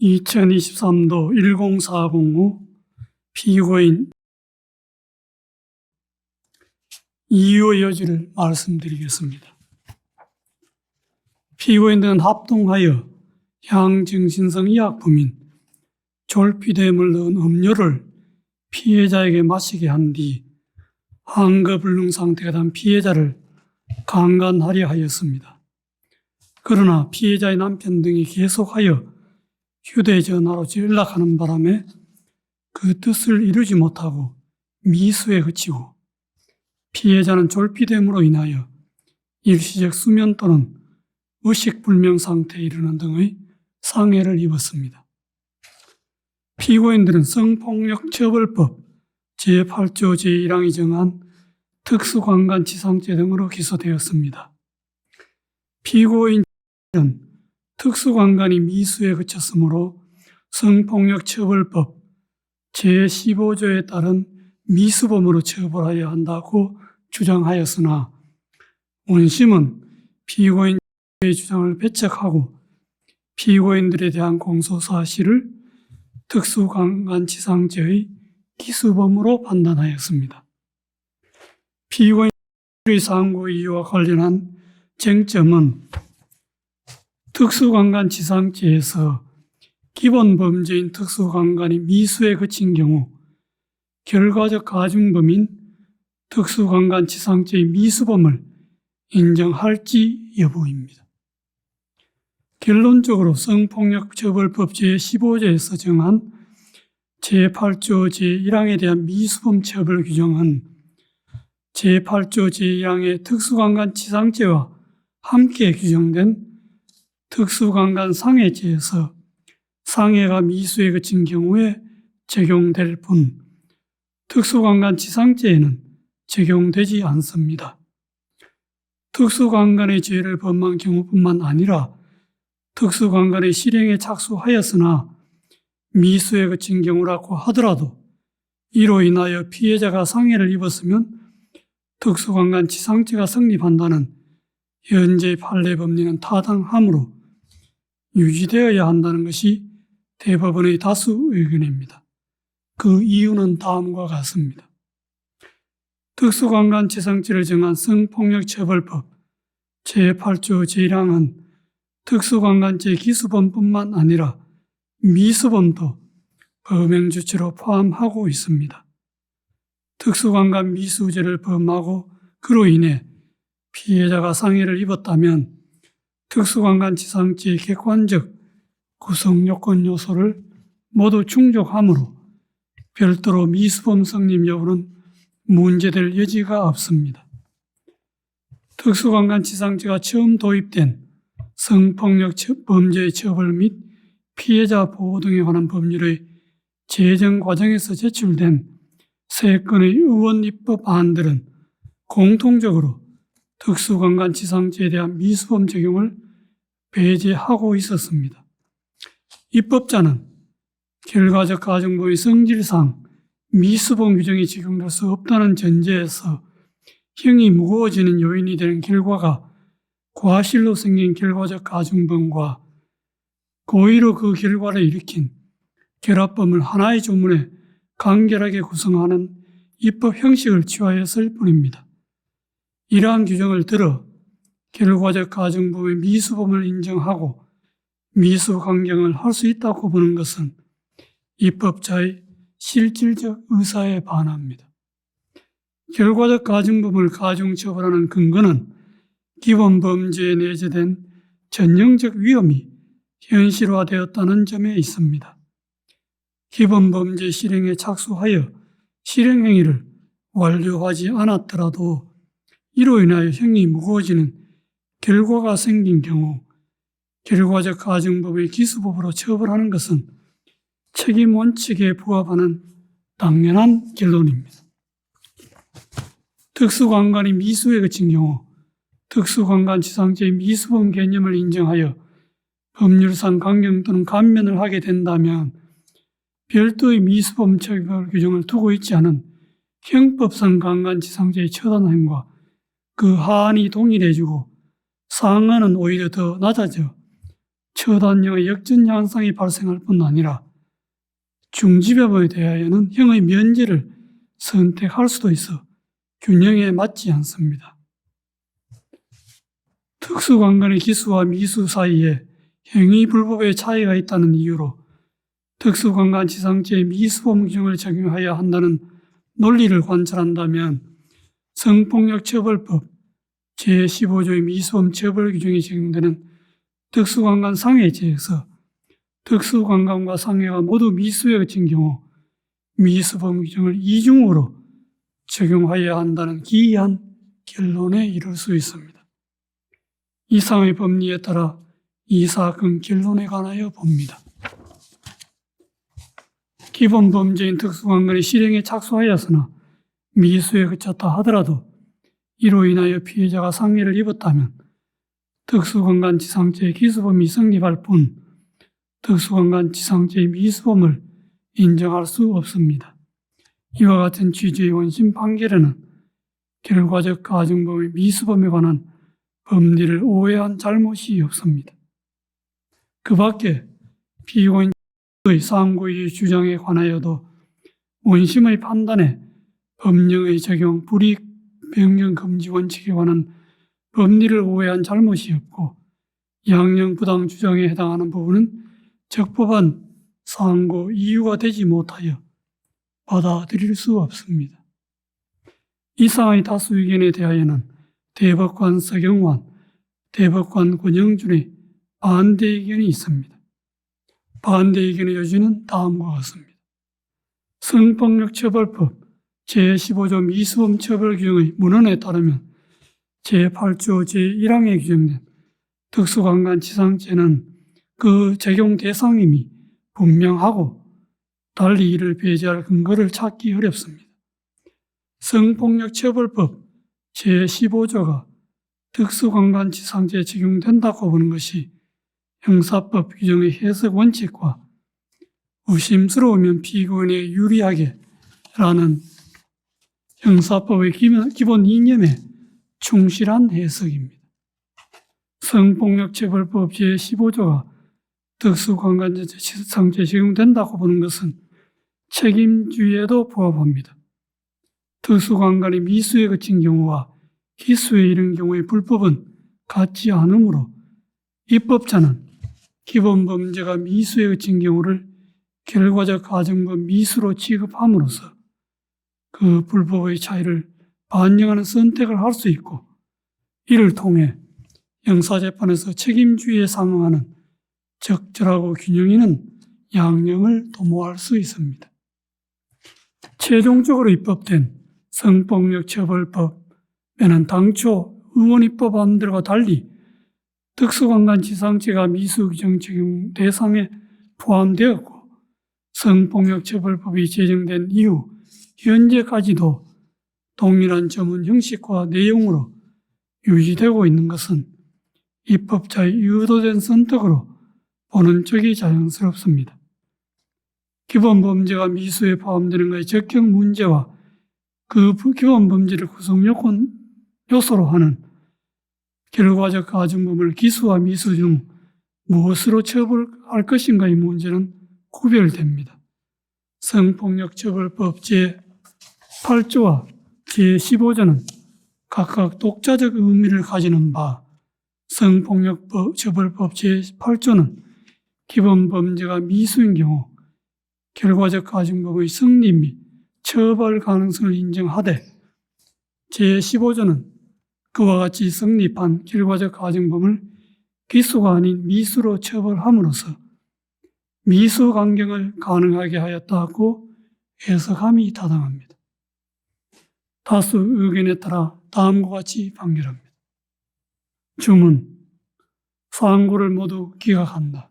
2023도 10405 피고인 이유의 여지를 말씀드리겠습니다. 피고인들은 합동하여 향정신성 의약품인 졸피뎀을 넣은 음료를 피해자에게 마시게 한뒤 한거불능 상태가 된 피해자를 강간하려 하였습니다. 그러나 피해자의 남편 등이 계속하여 휴대전화로 연락하는 바람에 그 뜻을 이루지 못하고 미수에 그치고 피해자는 졸피뎀으로 인하여 일시적 수면 또는 의식불명 상태에 이르는 등의 상해를 입었습니다. 피고인들은 성폭력처벌법 제8조 제1항이 정한 특수관간치상죄 등으로 기소되었습니다. 피고인은 특수관간이 미수에 그쳤으므로 성폭력처벌법 제15조에 따른 미수범으로 처벌하여야 한다고 주장하였으나 원심은 피고인의 주장을 배척하고 피고인들에 대한 공소 사실을 특수관간치상죄의 기수범으로 판단하였습니다. 피고인의 상고 이유와 관련한 쟁점은 특수관간치상죄에서 기본 범죄인 특수관간이 미수에 그친 경우 결과적 가중범인 특수관간치상죄의 미수범을 인정할지 여부입니다. 결론적으로 성폭력처벌법 제15조에서 정한 제8조 제1항에 대한 미수범 처벌 규정은 제8조 제2항의 특수관간치상죄와 함께 규정된 특수관간 상해죄에서 상해가 미수에 그친 경우에 적용될 뿐 특수관간치상죄에는 적용되지 않습니다. 특수관간의 죄를 범한 경우뿐만 아니라 특수관간의 실행에 착수하였으나 미수에 그친 경우라고 하더라도 이로 인하여 피해자가 상해를 입었으면 특수관간치상죄가 성립한다는 현재 판례 법리는 타당하므로 유지되어야 한다는 것이 대법원의 다수 의견입니다. 그 이유는 다음과 같습니다. 특수관간치상죄를 정한 성폭력처벌법 제8조 제1항은 특수관간죄 기수범뿐만 아니라 미수범도 범행 주체로 포함하고 있습니다. 특수관간 미수죄를 범하고 그로 인해 피해자가 상해를 입었다면 특수관간치상죄의 객관적 구성 요건 요소를 모두 충족하므로 별도로 미수범 성립 여부는 문제될 여지가 없습니다. 특수관간치상죄가 처음 도입된 성폭력 범죄의 처벌 및 피해자 보호 등에 관한 법률의 제정 과정에서 제출된 세 건의 의원 입법 안들은 공통적으로 특수관간치상죄에 대한 미수범 적용을 배제하고 있었습니다. 입법자는 결과적 가정법의 성질상 미수범 규정이 적용될 수 없다는 전제에서 형이 무거워지는 요인이 되는 결과가 과실로 생긴 결과적 가중범과 고의로 그 결과를 일으킨 결합범을 하나의 조문에 간결하게 구성하는 입법 형식을 취하였을 뿐입니다. 이러한 규정을 들어 결과적 가중범의 미수범을 인정하고 미수 강경을 할 수 있다고 보는 것은 입법자의 실질적 의사에 반합니다. 결과적 가중범을 가중처벌하는 근거는 기본 범죄에 내재된 전형적 위험이 현실화되었다는 점에 있습니다. 기본 범죄 실행에 착수하여 실행행위를 완료하지 않았더라도 이로 인하여 형이 무거워지는 결과가 생긴 경우 결과적 가중법의 기수법으로 처벌하는 것은 책임 원칙에 부합하는 당연한 결론입니다. 특수관간이 미수에 그친 경우 특수관간치상죄의 미수범 개념을 인정하여 법률상 강경 또는 감면을 하게 된다면 별도의 미수범 처벌 규정을 두고 있지 않은 형법상 강간치상죄의 처단 행과 그 하한이 동일해지고 상한은 오히려 더 낮아져 처단형의 역전 현상이 발생할 뿐 아니라 중지범에 대하여는 형의 면제를 선택할 수도 있어 균형에 맞지 않습니다. 특수관건의 기수와 미수 사이에 행위 불법의 차이가 있다는 이유로 특수관관 지상죄의 미수범 규정을 적용하여야 한다는 논리를 관찰한다면 성폭력 처벌법 제15조의 미수범 처벌 규정이 적용되는 특수관관 상해죄에서 특수관관과 상해가 모두 미수에 그친 경우 미수범 규정을 이중으로 적용하여야 한다는 기이한 결론에 이를 수 있습니다. 이상의 법리에 따라 이 사건 결론에 관하여 봅니다. 기본 범죄인 특수관건의 실행에 착수하였으나 미수에 그쳤다 하더라도 이로 인하여 피해자가 상해를 입었다면 특수관관 지상죄의 기수범이 성립할 뿐 특수관관 지상죄의 미수범을 인정할 수 없습니다. 이와 같은 취지의 원심 판결에는 결과적 가정범의 미수범에 관한 법리를 오해한 잘못이 없습니다. 그 밖에 피고인의 상고의 주장에 관하여도 원심의 판단에 법령의 적용, 불이익 변경 금지 원칙에 관한 법리를 오해한 잘못이 없고 양형 부당 주장에 해당하는 부분은 적법한 상고 이유가 되지 못하여 받아들일 수 없습니다. 이상의 다수 의견에 대하여는 대법관 서경환, 대법관 권영준의 반대 의견이 있습니다. 반대 의견의 요지는 다음과 같습니다. 성폭력 처벌법 제15조 미수범 처벌 규정의 문헌에 따르면 제8조 제1항에 규정된 특수강간 지상죄는 그 적용 대상임이 분명하고 달리 이를 배제할 근거를 찾기 어렵습니다. 성폭력처벌법 제15조가 특수강간 지상죄에 적용된다고 보는 것이 형사법 규정의 해석 원칙과 의심스러우면 피고인에 유리하게 라는 형사법의 기본 이념에 충실한 해석입니다. 성폭력처벌법 제15조가 특수관관죄 지상죄에 적용된다고 보는 것은 책임주의에도 부합합니다. 특수관관이 미수에 그친 경우와 기수에 이른 경우의 불법은 같지 않으므로 입법자는 기본 범죄가 미수에 그친 경우를 결과적 가정법 미수로 취급함으로써 그 불법의 차이를 반영하는 선택을 할 수 있고 이를 통해 형사재판에서 책임주의에 상응하는 적절하고 균형 있는 양형을 도모할 수 있습니다. 최종적으로 입법된 성폭력 처벌법에는 당초 의원 입법안들과 달리 특수관관 지상죄가 미수 규정 적용 대상에 포함되었고 성폭력 처벌법이 제정된 이후 현재까지도 동일한 점은 형식과 내용으로 유지되고 있는 것은 입법자의 의도된 선택으로 보는 쪽이 자연스럽습니다. 기본 범죄가 미수에 포함되는 것의 적격 문제와 그 기본 범죄를 구성 요건 요소로 하는 결과적 가중범을 기수와 미수 중 무엇으로 처벌할 것인가의 문제는 구별됩니다. 성폭력 처벌법 제 8조와 제15조는 각각 독자적 의미를 가지는 바 성폭력처벌법 제8조는 기본 범죄가 미수인 경우 결과적 가중범의 성립 및 처벌 가능성을 인정하되 제15조는 그와 같이 성립한 결과적 가정범을 기수가 아닌 미수로 처벌함으로써 미수 강경을 가능하게 하였다고 해석함이 타당합니다. 다수 의견에 따라 다음과 같이 판결합니다. 주문, 상고를 모두 기각한다.